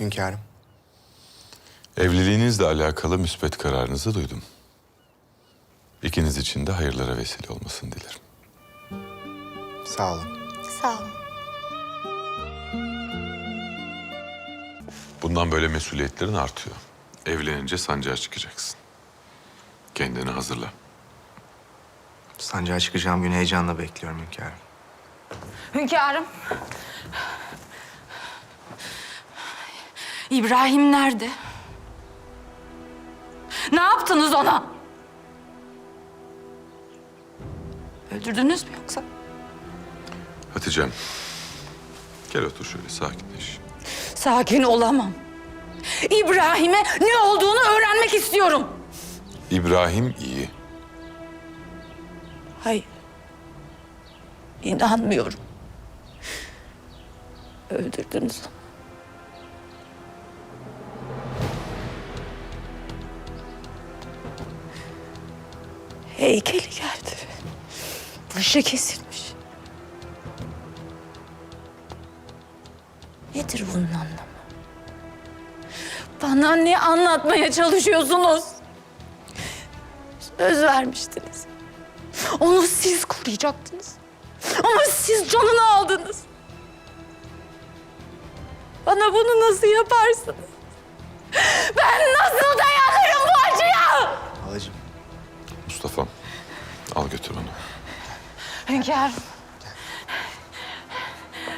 Hünkârım. Evliliğinizle alakalı müspet kararınızı duydum. İkiniz için de hayırlara vesile olmasını dilerim. Sağ olun. Sağ olun. Bundan böyle mesuliyetlerin artıyor. Evlenince sancağa çıkacaksın. Kendini hazırla. Sancağa çıkacağım gün heyecanla bekliyorum hünkârım. Hünkârım. İbrahim nerede? Ne yaptınız ona? Öldürdünüz mü yoksa? Hatice'm, gel otur şöyle sakinleş. Sakin olamam. İbrahim'e ne olduğunu öğrenmek istiyorum. İbrahim iyi. Hayır. İnanmıyorum. Öldürdünüz onu. Heykeli geldi. Başı kesilmiş. Nedir bunun anlamı? Bana ne anlatmaya çalışıyorsunuz? Söz vermiştiniz. Onu siz koruyacaktınız. Ama siz canını aldınız. Bana bunu nasıl yaparsınız? Hünkârım.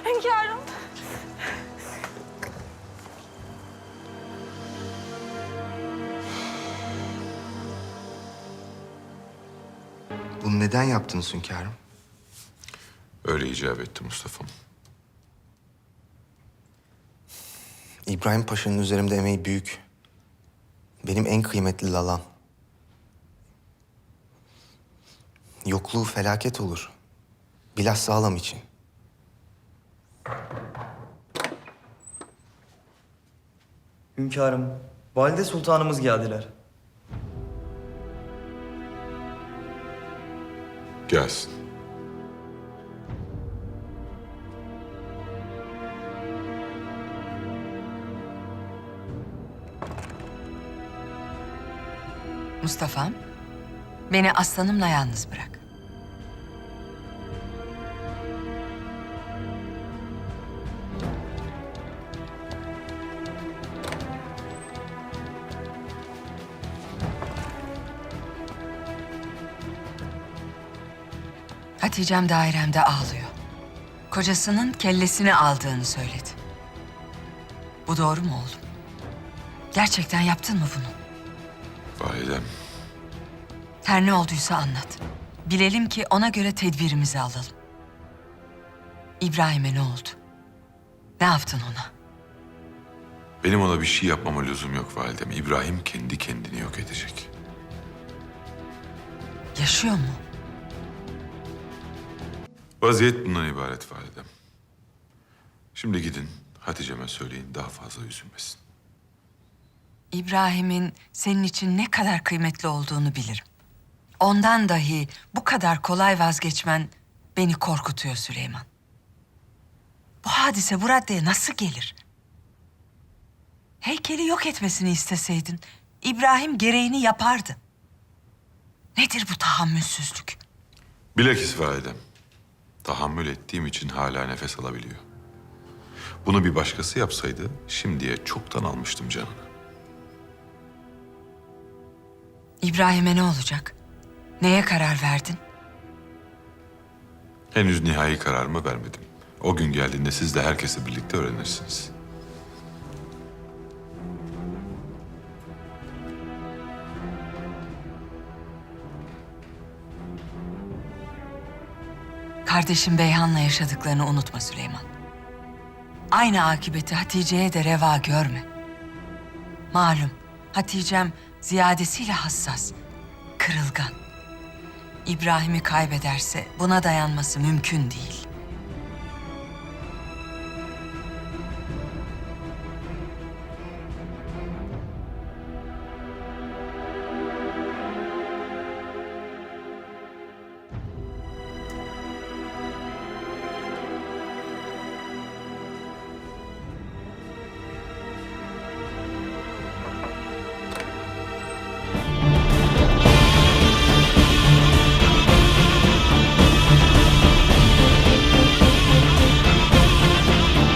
Hünkârım. Bunu neden yaptınız hünkârım? Öyle icap etti Mustafa'm. İbrahim Paşa'nın üzerimde emeği büyük. Benim en kıymetli lalam. Yokluğu felaket olur. Bilhassa halam için. Hünkârım, valide sultanımız geldiler. Gelsin. Mustafa'm, beni aslanımla yalnız bırak. Hatice'm dairemde ağlıyor. Kocasının kellesini aldığını söyledi. Bu doğru mu oğlum? Gerçekten yaptın mı bunu? Validem, Her ne olduysa anlat. Bilelim ki ona göre tedbirimizi alalım. İbrahim'e ne oldu? Ne yaptın ona? benim ona bir şey yapmama lüzum yok validem. İbrahim kendi kendini yok edecek. Yaşıyor mu? Vaziyet bundan ibaret validem. Şimdi gidin Hatice'me söyleyin daha fazla üzülmesin. İbrahim'in senin için ne kadar kıymetli olduğunu bilirim. Ondan dahi bu kadar kolay vazgeçmen beni korkutuyor Süleyman. Bu hadise bu raddeye nasıl gelir? Heykeli yok etmesini isteseydin İbrahim gereğini yapardı. Nedir bu tahammülsüzlük? Bilakis validem. Tahammül ettiğim için hala nefes alabiliyor. Bunu bir başkası yapsaydı şimdiye çoktan almıştım canını. İbrahim'e ne olacak? Neye karar verdin? Henüz nihai kararımı vermedim. O gün geldiğinde siz de herkesle birlikte öğrenirsiniz. Kardeşim Beyhan'la yaşadıklarını unutma Süleyman. Aynı akıbeti Hatice'ye de reva görme. Malum Hatice'm ziyadesiyle hassas, kırılgan. İbrahim'i kaybederse buna dayanması mümkün değil.